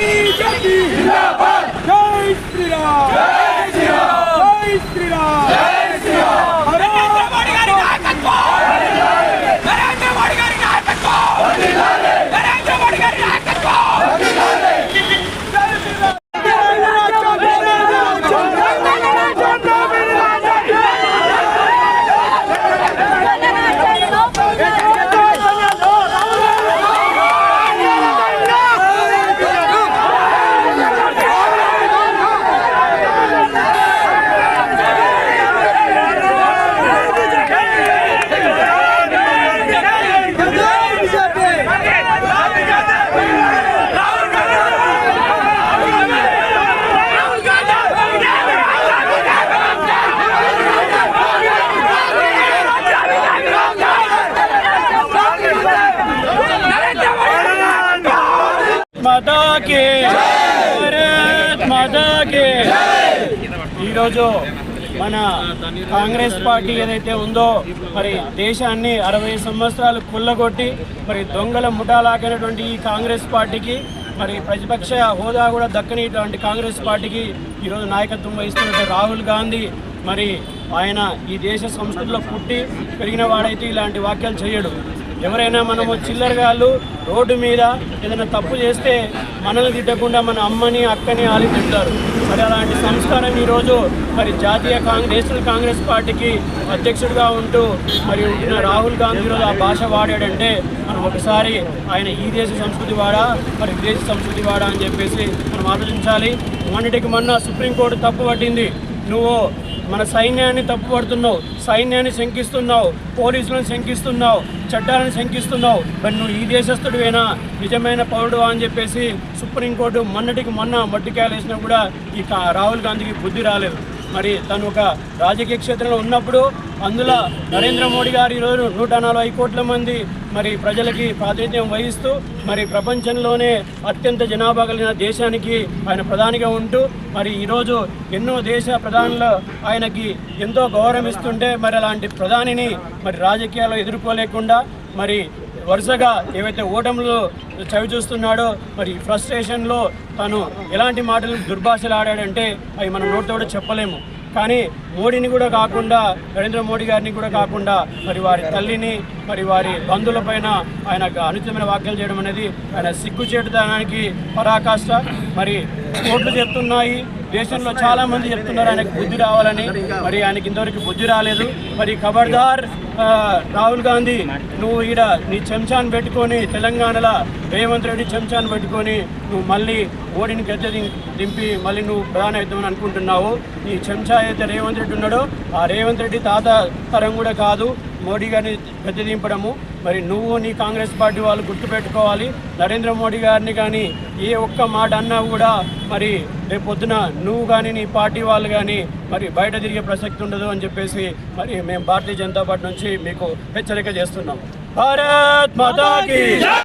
Happy, happy. మాతా కే భారత్ మాతా ఈరోజు మన Congress party ఏదైతే ఉందో మరి దేశాన్ని అరవై సంవత్సరాలు కుల్లగొట్టి మరి దొంగల ముఠాలాగినటువంటి ఈ కాంగ్రెస్ పార్టీకి మరి ప్రతిపక్ష హోదా కూడా దక్కనిటువంటి కాంగ్రెస్ పార్టీకి ఈరోజు నాయకత్వం వహిస్తున్న రాహుల్ గాంధీ మరి ఆయన ఈ దేశ సంస్కృతిలో పుట్టి పెరిగిన వాడైతే ఇలాంటి వాక్యాలు చేయడు. ఎవరైనా మనము చిల్లరగాళ్ళు రోడ్డు మీద ఏదైనా తప్పు చేస్తే మనల్ని తిట్టకుండా మన అమ్మని అక్కని ఆలి తింటారు మరి అలాంటి సంస్కారం ఈరోజు మరి జాతీయ కాంగ్రెస్ నేషనల్ కాంగ్రెస్ పార్టీకి అధ్యక్షుడిగా ఉంటూ మరి రాహుల్ గాంధీ ఈరోజు ఆ భాష వాడాడంటే మనం ఒకసారి ఆయన ఈ దేశ సంస్కృతి వాడా మరి విదేశీ సంస్కృతి వాడా అని చెప్పేసి మనం ఆలోచించాలి. మొన్నటికి మొన్న సుప్రీంకోర్టు తప్పు పట్టింది. నువ్వు మన సైన్యాన్ని తప్పుపడుతున్నావు సైన్యాన్ని శంకిస్తున్నావు పోలీసులను శంకిస్తున్నావు చట్టాలను శంకిస్తున్నావు. మరి నువ్వు ఈ దేశస్థుడివేనా? నిజమైన పౌరుడు అని చెప్పేసి సుప్రీంకోర్టు మొన్నటికి మొన్న మట్టికాయలు వేసినా కూడా ఈ రాహుల్ గాంధీకి బుద్ధి రాలేదు. మరి తను ఒక రాజకీయ క్షేత్రంలో ఉన్నప్పుడు అందులో నరేంద్ర మోడీ గారు ఈరోజు నూట నలభై కోట్ల మంది మరి ప్రజలకి ప్రాతినిధ్యం వహిస్తూ మరి ప్రపంచంలోనే అత్యంత జనాభా కలిగిన దేశానికి ఆయన ప్రధానిగా ఉంటూ మరి ఈరోజు ఎన్నో దేశ ప్రధానులు ఆయనకి ఎంతో గౌరవిస్తుంటే మరి అలాంటి ప్రధానిని మరి రాజకీయాల్లో ఎదుర్కోలేకుండా మరి వరుసగా ఏవైతే ఓటములు చవి చూస్తున్నాడో మరి ఫ్రస్ట్రేషన్లో తను ఎలాంటి మాటలు దుర్భాషలు ఆడాడంటే అవి మనం నోటితో కూడా చెప్పలేము. కానీ మోడీని కూడా కాకుండా నరేంద్ర మోడీ గారిని కూడా కాకుండా మరి వారి తల్లిని మరి వారి బంధువులపైన ఆయన అనుచితమైన వ్యాఖ్యలు చేయడం అనేది ఆయన సిగ్గుచేటుతనానికి పరాకాష్ట. మరి కోట్లు చెప్తున్నాయి. దేశంలో చాలా మంది చెప్తున్నారు ఆయనకు బుద్ధి రావాలని. మరి ఆయనకి ఇంతవరకు బుద్ధి రాలేదు. మరి ఖబర్దార్ రాహుల్ గాంధీ నువ్వు ఈడ నీ చెంచాను పెట్టుకొని తెలంగాణలో రేవంత్ రెడ్డి చెంచాను పెట్టుకొని నువ్వు మళ్ళీ ఓడిని గద్దె దింపి మళ్ళీ నువ్వు ప్రధాన యుద్ధం అనుకుంటున్నావు. నీ చెంచా అయితే రేవంత్ రెడ్డి ఉన్నాడో ఆ రేవంత్ రెడ్డి తాత తరం కూడా కాదు. మోడీ గారిని పెద్దదింపడము మరి నువ్వు నీ కాంగ్రెస్ పార్టీ వాళ్ళు గుర్తుపెట్టుకోవాలి. నరేంద్ర మోడీ గారిని కానీ ఏ ఒక్క మాట అన్నా కూడా మరి రేపు పొద్దున నువ్వు కానీ నీ పార్టీ వాళ్ళు కానీ మరి బయట తిరిగే ప్రసక్తి ఉండదు అని చెప్పేసి మరి మేము భారతీయ జనతా పార్టీ నుంచి మీకు హెచ్చరిక చేస్తున్నాం భారత్ మాతాకి